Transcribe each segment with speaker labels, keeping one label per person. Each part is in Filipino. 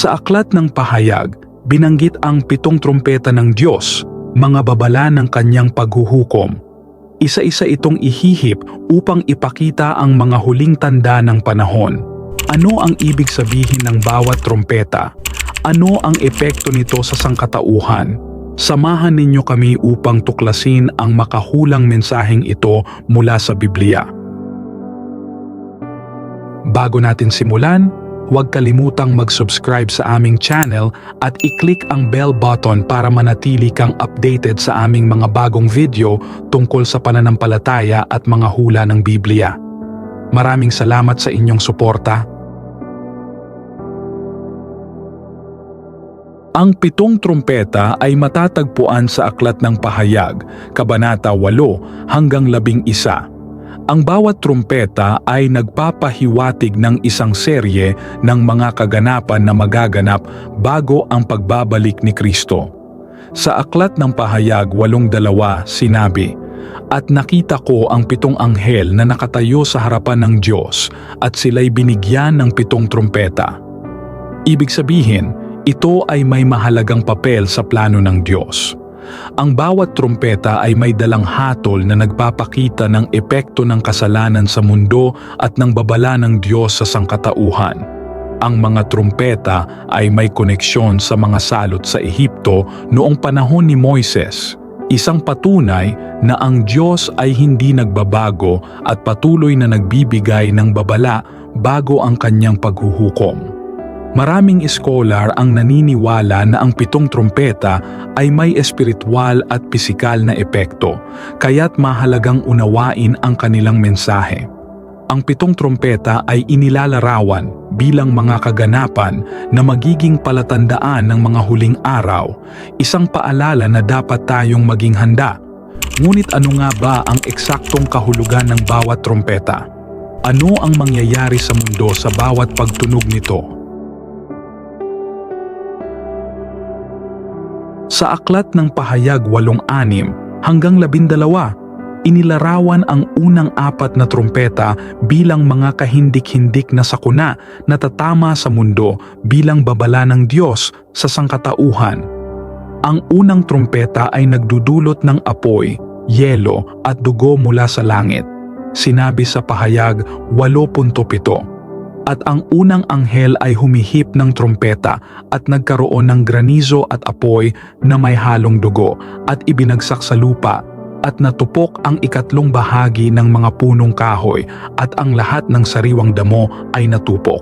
Speaker 1: Sa aklat ng pahayag, binanggit ang pitong trumpeta ng Diyos, mga babala ng kanyang paghuhukom. Isa-isa itong ihihip upang ipakita ang mga huling tanda ng panahon. Ano ang ibig sabihin ng bawat trumpeta? Ano ang epekto nito sa sangkatauhan? Samahan ninyo kami upang tuklasin ang makahulang mensaheng ito mula sa Biblia. Bago natin simulan, huwag kalimutang mag-subscribe sa aming channel at i-click ang bell button para manatili kang updated sa aming mga bagong video tungkol sa pananampalataya at mga hula ng Biblia. Maraming salamat sa inyong suporta. Ang pitong trumpeta ay matatagpuan sa Aklat ng Pahayag, Kabanata 8 hanggang 11. Ang bawat trumpeta ay nagpapahiwatig ng isang serye ng mga kaganapan na magaganap bago ang pagbabalik ni Kristo. Sa Aklat ng Pahayag 8.2 sinabi, At nakita ko ang pitong anghel na nakatayo sa harapan ng Diyos at sila'y binigyan ng pitong trumpeta. Ibig sabihin, ito ay may mahalagang papel sa plano ng Diyos. Ang bawat trumpeta ay may dalang hatol na nagpapakita ng epekto ng kasalanan sa mundo at ng babala ng Diyos sa sangkatauhan. Ang mga trumpeta ay may koneksyon sa mga salot sa Ehipto noong panahon ni Moises, isang patunay na ang Diyos ay hindi nagbabago at patuloy na nagbibigay ng babala bago ang kanyang paghuhukom. Maraming scholar ang naniniwala na ang pitong trumpeta ay may espiritual at pisikal na epekto, kaya't mahalagang unawain ang kanilang mensahe. Ang pitong trumpeta ay inilalarawan bilang mga kaganapan na magiging palatandaan ng mga huling araw, isang paalala na dapat tayong maging handa. Ngunit ano nga ba ang eksaktong kahulugan ng bawat trumpeta? Ano ang mangyayari sa mundo sa bawat pagtunog nito? Sa aklat ng pahayag 8-6 hanggang 12, inilarawan ang unang apat na trumpeta bilang mga kahindik-hindik na sakuna na tatama sa mundo bilang babala ng Diyos sa sangkatauhan. Ang unang trumpeta ay nagdudulot ng apoy, yelo at dugo mula sa langit. Sinabi sa pahayag 8.7 at ang unang anghel ay humihip ng trompeta at nagkaroon ng granizo at apoy na may halong dugo at ibinagsak sa lupa at natupok ang ikatlong bahagi ng mga punong kahoy at ang lahat ng sariwang damo ay natupok.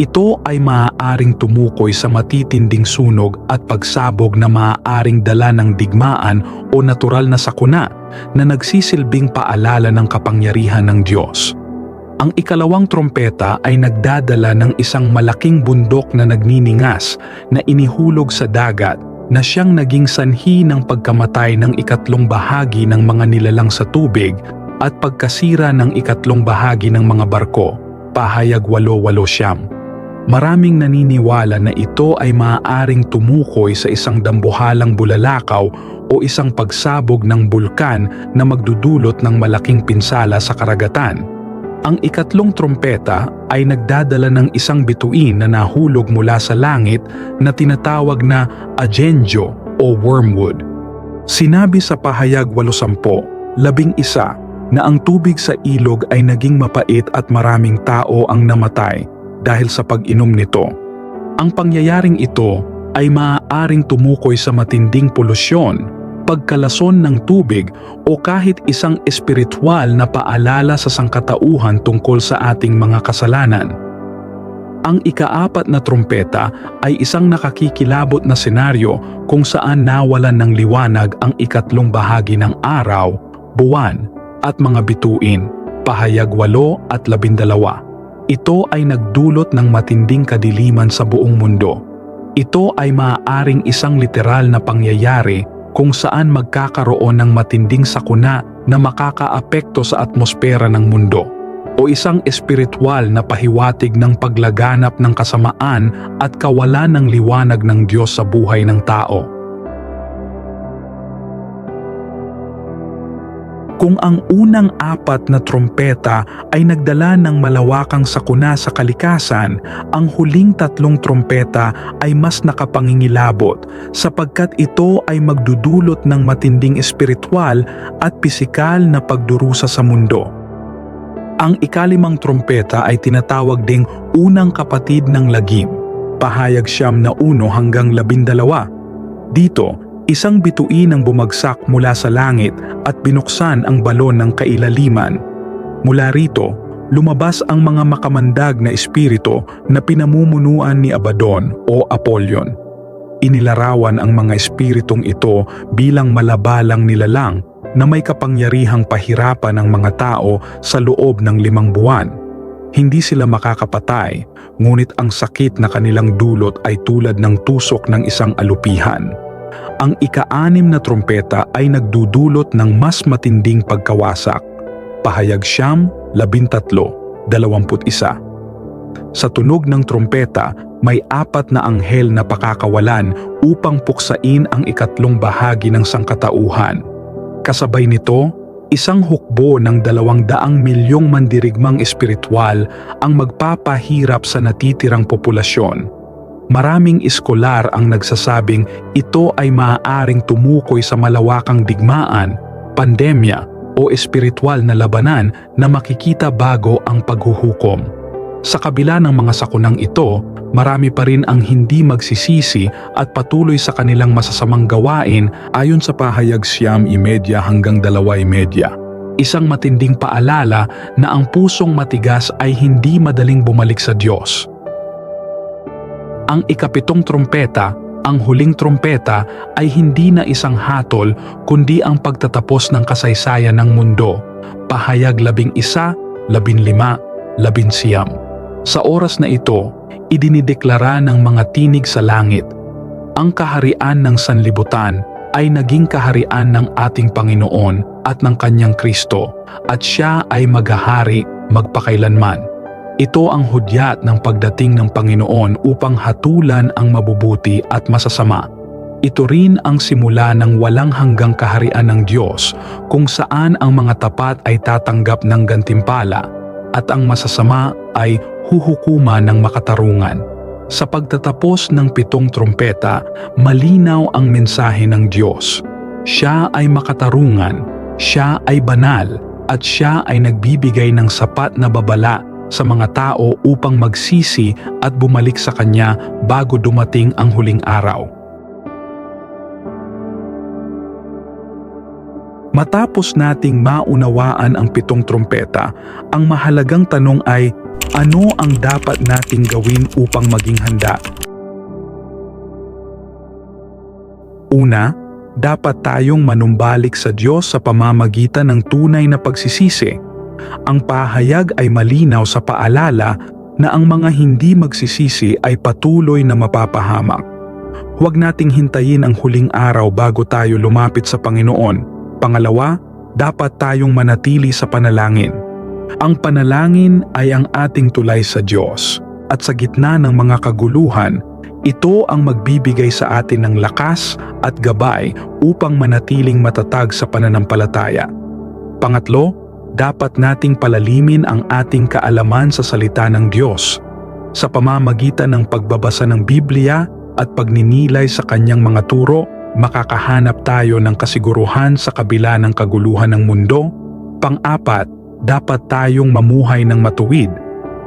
Speaker 1: Ito ay maaaring tumukoy sa matitinding sunog at pagsabog na maaaring dala ng digmaan o natural na sakuna na nagsisilbing paalala ng kapangyarihan ng Diyos. Ang ikalawang trompeta ay nagdadala ng isang malaking bundok na nagniningas na inihulog sa dagat na siyang naging sanhi ng pagkamatay ng ikatlong bahagi ng mga nilalang sa tubig at pagkasira ng ikatlong bahagi ng mga barko, pahayag 8-8 Maraming naniniwala na ito ay maaaring tumukoy sa isang dambuhalang bulalakaw o isang pagsabog ng bulkan na magdudulot ng malaking pinsala sa karagatan. Ang ikatlong trompeta ay nagdadala ng isang bituin na nahulog mula sa langit na tinatawag na agenjo o wormwood. Sinabi sa pahayag 80, labing isa, na ang tubig sa ilog ay naging mapait at maraming tao ang namatay dahil sa pag-inom nito. Ang pangyayaring ito ay maaaring tumukoy sa matinding polusyon pagkalason ng tubig o kahit isang espiritual na paalala sa sangkatauhan tungkol sa ating mga kasalanan. Ang ikaapat na trumpeta ay isang nakakikilabot na senaryo kung saan nawalan ng liwanag ang ikatlong bahagi ng araw, buwan, at mga bituin, pahayag 8 at 12. Ito ay nagdulot ng matinding kadiliman sa buong mundo. Ito ay maaaring isang literal na pangyayari kung saan magkakaroon ng matinding sakuna na makakaapekto sa atmosfera ng mundo o isang espiritual na pahiwatig ng paglaganap ng kasamaan at kawalan ng liwanag ng Diyos sa buhay ng tao. Kung ang unang apat na trompeta ay nagdala ng malawakang sakuna sa kalikasan, ang huling tatlong trompeta ay mas nakapangingilabot sapagkat ito ay magdudulot ng matinding espiritual at pisikal na pagdurusa sa mundo. Ang ikalimang trompeta ay tinatawag ding unang kapatid ng lagim, pahayag siyam na uno hanggang labindalawa. Dito, Isang bituin ang bumagsak mula sa langit at binuksan ang balon ng kailaliman. Mula rito, lumabas ang mga makamandag na espiritu na pinamumunuan ni Abaddon o Apollyon. Inilarawan ang mga espiritong ito bilang malabalang nilalang na may kapangyarihang pahirapan ng mga tao sa loob ng limang buwan. Hindi sila makakapatay, ngunit ang sakit na kanilang dulot ay tulad ng tusok ng isang alupihan ang ika-anim na trompeta ay nagdudulot ng mas matinding pagkawasak. Pahayag siyam, labintatlo, dalawamput isa. Sa tunog ng trompeta, may apat na anghel na pakakawalan upang puksain ang ikatlong bahagi ng sangkatauhan. Kasabay nito, isang hukbo ng dalawang daang milyong mandirigmang espiritual ang magpapahirap sa natitirang populasyon Maraming iskolar ang nagsasabing ito ay maaaring tumukoy sa malawakang digmaan, pandemya o espiritual na labanan na makikita bago ang paghuhukom. Sa kabila ng mga sakunang ito, marami pa rin ang hindi magsisisi at patuloy sa kanilang masasamang gawain ayon sa pahayag siyam imedya hanggang dalawa imedya. Isang matinding paalala na ang pusong matigas ay hindi madaling bumalik sa Diyos ang ikapitong trompeta, ang huling trompeta ay hindi na isang hatol kundi ang pagtatapos ng kasaysayan ng mundo. Pahayag labing isa, labing lima, labing siyam. Sa oras na ito, idinideklara ng mga tinig sa langit. Ang kaharian ng sanlibutan ay naging kaharian ng ating Panginoon at ng kanyang Kristo at siya ay maghahari magpakailanman. Ito ang hudyat ng pagdating ng Panginoon upang hatulan ang mabubuti at masasama. Ito rin ang simula ng walang hanggang kaharian ng Diyos kung saan ang mga tapat ay tatanggap ng gantimpala at ang masasama ay huhukuman ng makatarungan. Sa pagtatapos ng pitong trompeta, malinaw ang mensahe ng Diyos. Siya ay makatarungan, siya ay banal, at siya ay nagbibigay ng sapat na babala sa mga tao upang magsisi at bumalik sa Kanya bago dumating ang huling araw. Matapos nating maunawaan ang pitong trompeta, ang mahalagang tanong ay ano ang dapat nating gawin upang maging handa? Una, dapat tayong manumbalik sa Diyos sa pamamagitan ng tunay na pagsisisi ang pahayag ay malinaw sa paalala na ang mga hindi magsisisi ay patuloy na mapapahamak. Huwag nating hintayin ang huling araw bago tayo lumapit sa Panginoon. Pangalawa, dapat tayong manatili sa panalangin. Ang panalangin ay ang ating tulay sa Diyos at sa gitna ng mga kaguluhan, ito ang magbibigay sa atin ng lakas at gabay upang manatiling matatag sa pananampalataya. Pangatlo, dapat nating palalimin ang ating kaalaman sa salita ng Diyos sa pamamagitan ng pagbabasa ng Biblia at pagninilay sa kanyang mga turo, makakahanap tayo ng kasiguruhan sa kabila ng kaguluhan ng mundo. Pang-apat, dapat tayong mamuhay ng matuwid.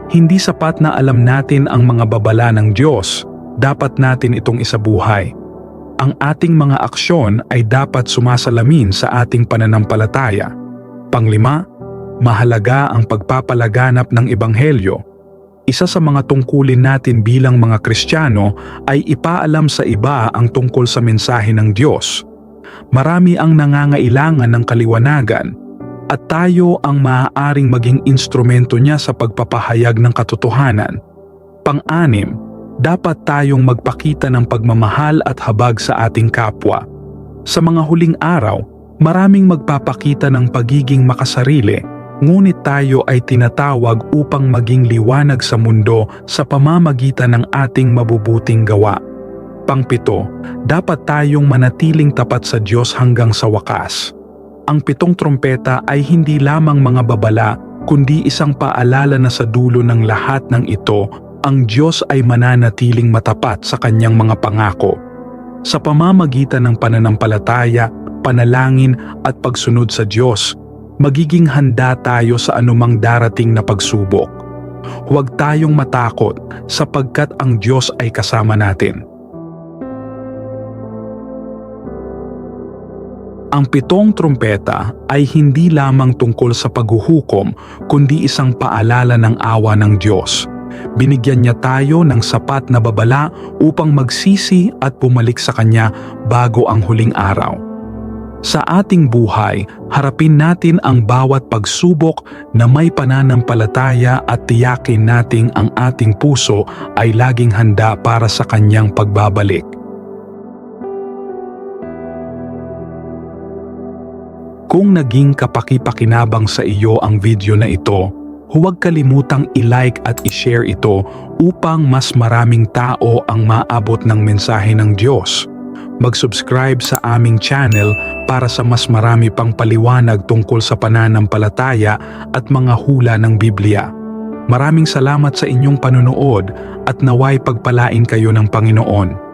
Speaker 1: Hindi sapat na alam natin ang mga babala ng Diyos, dapat natin itong isabuhay. Ang ating mga aksyon ay dapat sumasalamin sa ating pananampalataya. Panglima, mahalaga ang pagpapalaganap ng Ebanghelyo. Isa sa mga tungkulin natin bilang mga Kristiyano ay ipaalam sa iba ang tungkol sa mensahe ng Diyos. Marami ang nangangailangan ng kaliwanagan at tayo ang maaaring maging instrumento niya sa pagpapahayag ng katotohanan. Pang-anim, dapat tayong magpakita ng pagmamahal at habag sa ating kapwa. Sa mga huling araw, maraming magpapakita ng pagiging makasarili ngunit tayo ay tinatawag upang maging liwanag sa mundo sa pamamagitan ng ating mabubuting gawa. Pangpito, dapat tayong manatiling tapat sa Diyos hanggang sa wakas. ang pitong trompeta ay hindi lamang mga babala kundi isang paalala na sa dulo ng lahat ng ito, ang Diyos ay mananatiling matapat sa kanyang mga pangako. Sa pamamagitan ng pananampalataya, panalangin at pagsunod sa Diyos, magiging handa tayo sa anumang darating na pagsubok. Huwag tayong matakot sapagkat ang Diyos ay kasama natin. Ang pitong trumpeta ay hindi lamang tungkol sa paghuhukom kundi isang paalala ng awa ng Diyos. Binigyan niya tayo ng sapat na babala upang magsisi at bumalik sa Kanya bago ang huling araw. Sa ating buhay, harapin natin ang bawat pagsubok na may pananampalataya at tiyakin nating ang ating puso ay laging handa para sa Kanyang pagbabalik. Kung naging kapaki-pakinabang sa iyo ang video na ito, huwag kalimutang i-like at i-share ito upang mas maraming tao ang maabot ng mensahe ng Diyos. Mag-subscribe sa aming channel para sa mas marami pang paliwanag tungkol sa pananampalataya at mga hula ng Biblia. Maraming salamat sa inyong panunood at naway pagpalain kayo ng Panginoon.